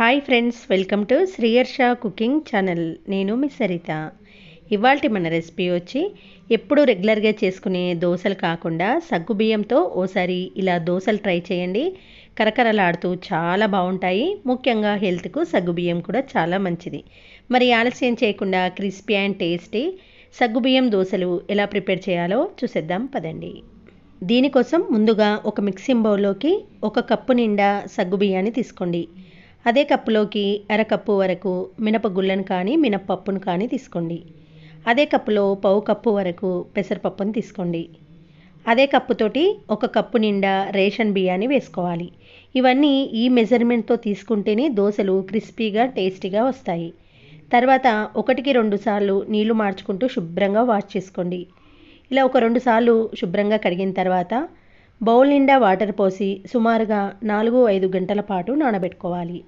Hi friends welcome to Shriyarsha cooking channel నేను మీ సరిత. ఇవాళ మన రెసిపీ వచ్చి ఎప్పుడు రెగ్యులర్గా చేసుకునే దోశలు కాకుండా సగ్గు బియ్యంతో ఓసారి ఇలా దోశలు ట్రై చేయండి. కరకరలాడుతూ చాలా బాగుంటాయి. ముఖ్యంగా హెల్త్కు సగ్గు బియ్యం కూడా చాలా మంచిది. మరి ఆలస్యం చేయకుండా క్రిస్పీ అండ్ టేస్టీ సగ్గు బియ్యం దోశలు ఎలా ప్రిపేర్ చేయాలో చూసేద్దాం పదండి. దీనికోసం ముందుగా ఒక మిక్సింగ్ బౌల్లోకి ఒక కప్పు నిండా సగ్గు బియ్యాన్ని తీసుకోండి. అదే కప్పులోకి అరకప్పు వరకు మినపగుళ్ళను కానీ మినప్పప్పును కానీ తీసుకోండి. అదే కప్పులో పావు కప్పు వరకు పెసరపప్పును తీసుకోండి. అదే కప్పుతోటి ఒక కప్పు నిండా రేషన్ బియ్యాన్ని వేసుకోవాలి. ఇవన్నీ ఈ మెజర్మెంట్తో తీసుకుంటేనే దోశలు క్రిస్పీగా టేస్టీగా వస్తాయి. తర్వాత ఒకటికి రెండు సార్లు నీళ్ళు మార్చుకుంటూ శుభ్రంగా వాష్ చేసుకోండి. ఇలా ఒక రెండు సార్లు శుభ్రంగా కడిగిన తర్వాత బౌల్ నిండా వాటర్ పోసి సుమారుగా నాలుగు ఐదు గంటల పాటు నానబెట్టుకోవాలి.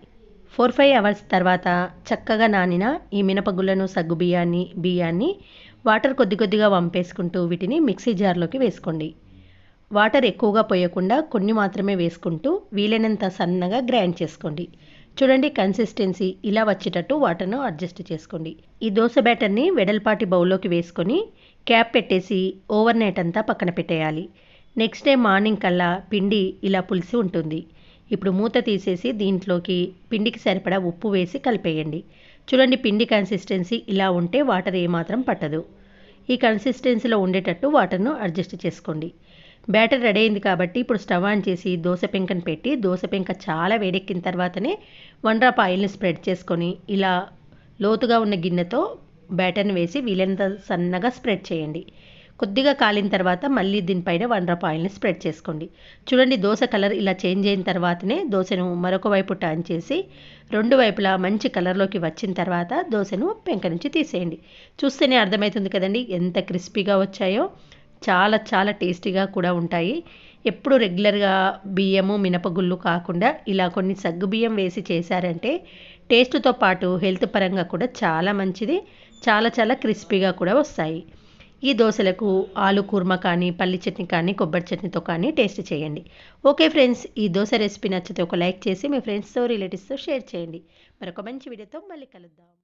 ఫోర్ ఫైవ్ అవర్స్ తర్వాత చక్కగా నానిన ఈ మినపగుళ్ళను సగ్గు బియ్యాన్ని బియ్యాన్ని వాటర్ కొద్ది కొద్దిగా వంపేసుకుంటూ వీటిని మిక్సీ జార్లోకి వేసుకోండి. వాటర్ ఎక్కువగా పోయకుండా కొన్ని మాత్రమే వేసుకుంటూ వీలైనంత సన్నగా గ్రైండ్ చేసుకోండి. చూడండి కన్సిస్టెన్సీ ఇలా వచ్చేటట్టు వాటర్ను అడ్జస్ట్ చేసుకోండి. ఈ దోశ బ్యాటర్ని వెడల్పాటి బౌల్లోకి వేసుకొని క్యాప్ పెట్టేసి ఓవర్ నైట్ అంతా పక్కన పెట్టేయాలి. నెక్స్ట్ డే మార్నింగ్ కల్లా పిండి ఇలా పులిసి ఉంటుంది. ఇప్పుడు మూత తీసేసి దీంట్లోకి పిండికి సరిపడా ఉప్పు వేసి కలిపేయండి. చూడండి పిండి కన్సిస్టెన్సీ ఇలా ఉంటే వాటర్ ఏమాత్రం పట్టదు. ఈ కన్సిస్టెన్సీలో ఉండేటట్టు వాటర్ను అడ్జస్ట్ చేసుకోండి. బ్యాటర్ రెడీ అయింది కాబట్టి ఇప్పుడు స్టవ్ ఆన్ చేసి దోశ పెంకను పెట్టి దోశ పెంక చాలా వేడెక్కిన తర్వాతనే వన్ డ్రాప్ ఆయిల్ని స్ప్రెడ్ చేసుకొని ఇలా లోతుగా ఉన్న గిన్నెతో బ్యాటర్ని వేసి వీలైనంత సన్నగా స్ప్రెడ్ చేయండి. కొద్దిగా కాలిన తర్వాత మళ్ళీ దీనిపైన వన్ డ్రాప్ ఆయిల్ని స్ప్రెడ్ చేసుకోండి. చూడండి దోశ కలర్ ఇలా చేంజ్ అయిన తర్వాతనే దోశను మరొక వైపు టర్న్ చేసి రెండు వైపులా మంచి కలర్లోకి వచ్చిన తర్వాత దోశను పెంక నుంచి తీసేయండి. చూస్తేనే అర్థమవుతుంది కదండి ఎంత క్రిస్పీగా వచ్చాయో. చాలా చాలా టేస్టీగా కూడా ఉంటాయి. ఎప్పుడు రెగ్యులర్గా బియ్యము మినపగుళ్ళు కాకుండా ఇలా కొన్ని సగ్గు బియ్యం వేసి చేశారంటే టేస్ట్తో పాటు హెల్త్ పరంగా కూడా చాలా మంచిది. చాలా చాలా క్రిస్పీగా కూడా వస్తాయి. ఈ దోశలకు ఆలు కూర్మా కానీ పల్లి చట్నీ కానీ కొబ్బరి చట్నీతో కానీ టేస్ట్ చేయండి. ఓకే ఫ్రెండ్స్ ఈ దోశ రెసిపీ నచ్చితే ఒక లైక్ చేసి మీ ఫ్రెండ్స్తో రిలేటివ్స్తో షేర్ చేయండి. మరొక మంచి వీడియోతో మళ్ళీ కలుద్దాం.